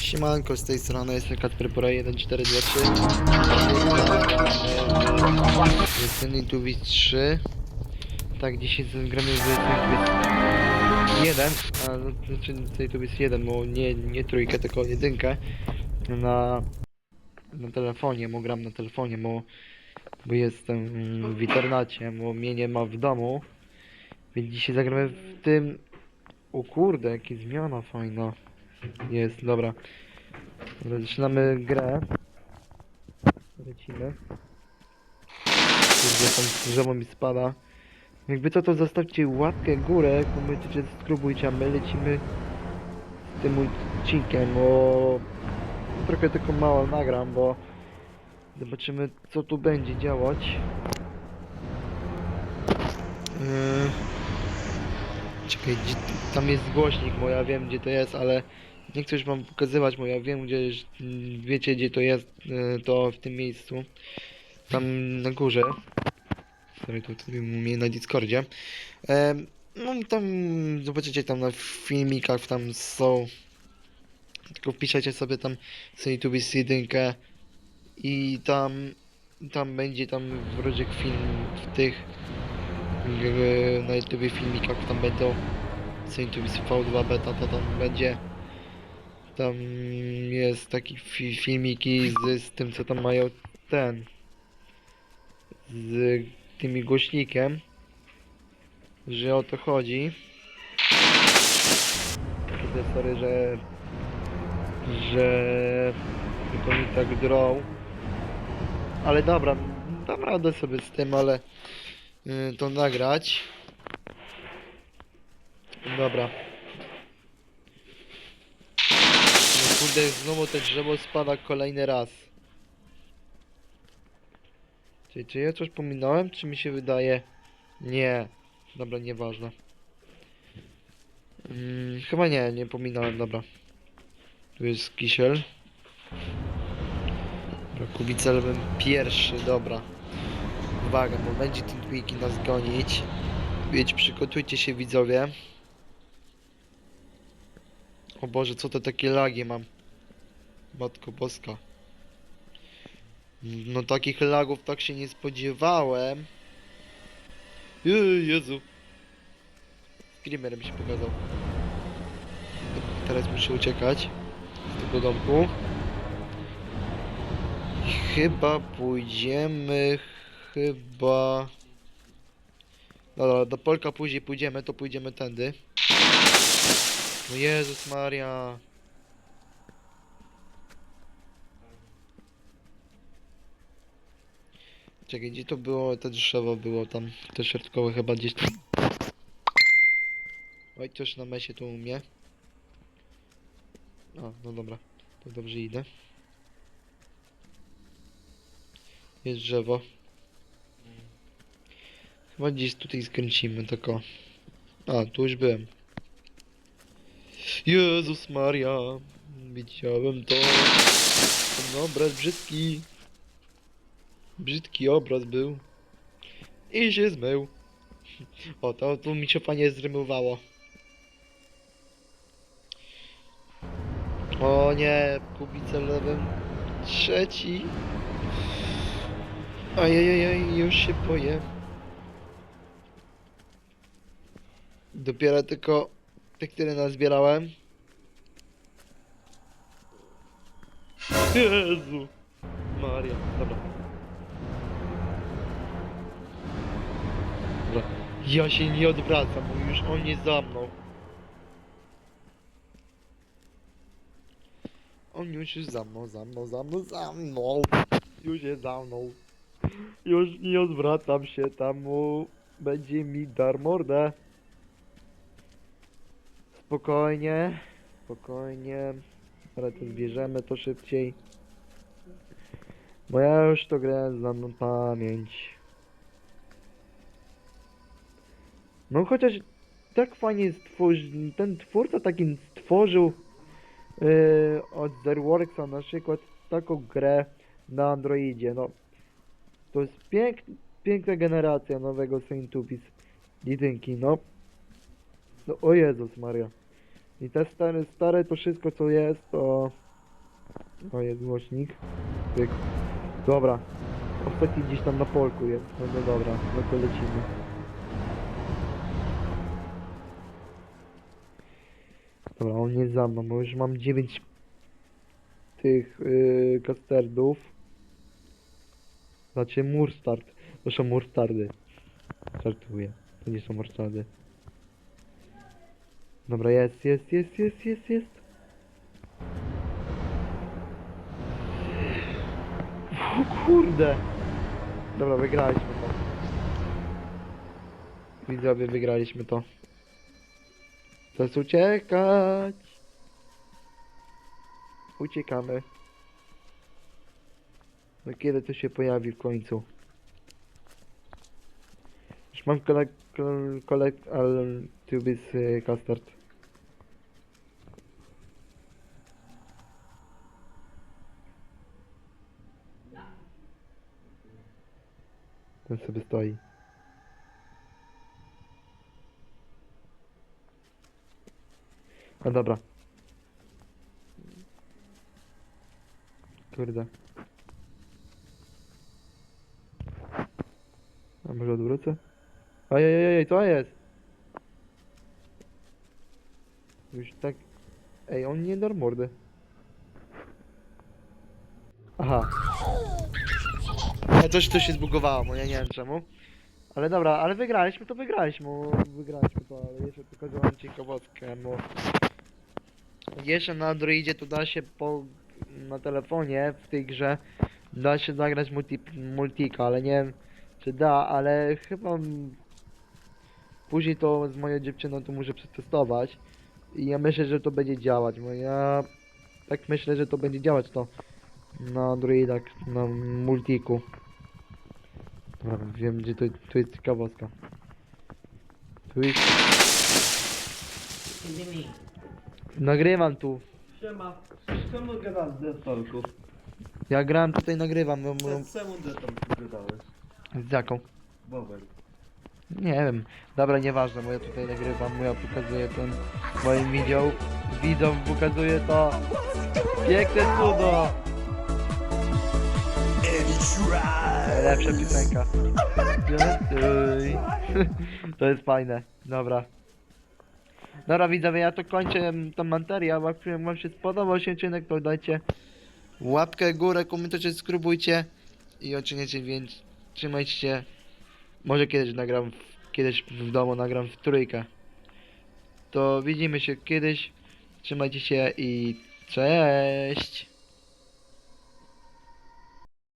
Siemanko, z tej strony jest Kacper Pora 1423 Jest ten tu 3 Tak, dzisiaj z- gramy Tubis 1 A, no, znaczy tutaj Tubis 1, bo nie, nie trójkę, tylko jedynkę. Na na telefonie, bo gram na telefonie, bo, bo jestem w internacie, bo mnie nie ma w domu. Więc dzisiaj zagramy w tym. O kurde, jaka zmiana fajna jest, dobra. Zaczynamy grę. Lecimy. Kurde, tam drzewo mi spada. Jakby co, to zostawcie łapkę górę, komentujcie, spróbujcie, a my lecimy z tym odcinkiem, bo trochę tylko mało nagram, bo zobaczymy co tu będzie działać. Yy... Czekaj, gdzie, tam jest głośnik, bo ja wiem gdzie to jest, ale nie chcę już wam pokazywać, bo ja wiem gdzie, wiecie gdzie to jest, y, to w tym miejscu. Tam na górze. Sorry, to tu mnie na Discordzie. Em, no i tam zobaczycie tam na filmikach, tam są. Tylko wpiszecie sobie tam sobie YouTube jedynkę i tam tam będzie tam wrodzek film w tych w- na YouTube filmikach tam będą Saint V2 beta to tam będzie tam jest taki fi filmiki z, z tym co tam mają ten z tymi głośnikiem że o to chodzi. Kurde, sorry, że że to mi tak draw ale dobra, dam radę sobie z tym, ale y, to nagrać. Dobra. No kurde, znowu te drzewo spada kolejny raz. Czy, czy ja coś pominąłem, czy mi się wydaje? Nie. Dobra, nieważne. Mm, chyba nie, nie pominąłem, dobra. Tu jest kisiel. Dobra, Kubica lewym pierwszy, dobra. Uwaga, bo będzie ten Twiki nas gonić. Wiecie, przygotujcie się widzowie. O Boże, co to takie lagi mam? Matko Boska. No takich lagów tak się nie spodziewałem. Jej, Jezu. Screamer mi się pokazał. Teraz muszę uciekać z tego domku. Chyba pójdziemy, chyba... Dobra, do Polka później pójdziemy, to pójdziemy tędy. No Jezus Maria. Czekaj, gdzie to było? To drzewo było tam. Te środkowe chyba gdzieś tam. Oj, coś na mesie tu u mnie. A, no dobra. To dobrze idę. Jest drzewo. Chyba gdzieś tutaj skręcimy, tylko. A, tu już byłem. Jezus Maria, widziałem to. Ten obraz brzydki. Brzydki obraz był. I się zmył. O, to tu mi się fajnie zrymowało. O nie, Kubica lewym trzeci. Ajajaj, już się boję. Dopiero tylko te, które nazbierałem. Jezu. Maria, dobra. Dobra. Ja się nie odwracam, bo już on jest za mną. On już jest za mną, za mną, za mną, za mną. Już jest za mną. Już nie odwracam się tam, mu będzie mi dar mordę. Spokojnie, spokojnie. Ale to zbierzemy to szybciej. Bo ja już to grę znam na pamięć. No chociaż tak fajnie ten twórca takim stworzył yy, od Zerworksa na przykład taką grę na Androidzie, no. To jest pięk, piękna generacja nowego Saintubis jedynki, no. No o Jezus Maria. I te stare, stare to wszystko co jest, to To jest głośnik. Pyk. Dobra. Ostatni gdzieś tam na polku jest. No, no dobra, no to lecimy. Dobra, on jest za mną, bo już mam 9 tych yy, kasterdów. Znaczy murstart. To są murstardy. Żartuję. To nie są murstardy. Dobra, jest, jest, jest, jest, jest, jest. O kurde. Dobra, wygraliśmy to. Widzowie, wygraliśmy to. Czas uciekać. Uciekamy. No kiedy to się pojawi w końcu? Już mam kolek... kolek... ale... tu jest y, custard. Ten sobie stoi. No dobra. Kurde. A może odwrócę? Ojej, co jest? Już tak... Ej, on nie dar mordy. Aha. Coś tu się zbugowało, bo ja nie wiem czemu. Ale dobra, ale wygraliśmy to wygraliśmy, wygraliśmy to, ale jeszcze pokazałem ciekawostkę, bo jeszcze na Androidzie to da się po, na telefonie w tej grze da się zagrać multi, multika, ale nie wiem czy da, ale chyba później to z moją dziewczyną to muszę przetestować i ja myślę, że to będzie działać, bo ja tak myślę, że to będzie działać to na Androidach, na multiku. Dobra, wiem gdzie to, to jest ciekawostka. Tu jest... Nagrywam tu. Siema, czemu gadasz z destorków? Ja gram tutaj nagrywam, bo... bo Czemu destorku gadałeś? z jaką? Bobek. Nie wiem. Dobra, nieważne, bo ja tutaj nagrywam, bo ja pokazuję ten moim widział. Widzom pokazuję to. Piękne cudo! Najlepsza piosenka. To jest fajne. Dobra. Dobra widzowie, ja to kończę ten materiał. Jak wam się spodobał się odcinek, to dajcie łapkę górę, komentarze, skrubujcie i oczywiście więc trzymajcie się. Może kiedyś nagram, w, kiedyś w domu nagram w trójkę. To widzimy się kiedyś. Trzymajcie się i cześć!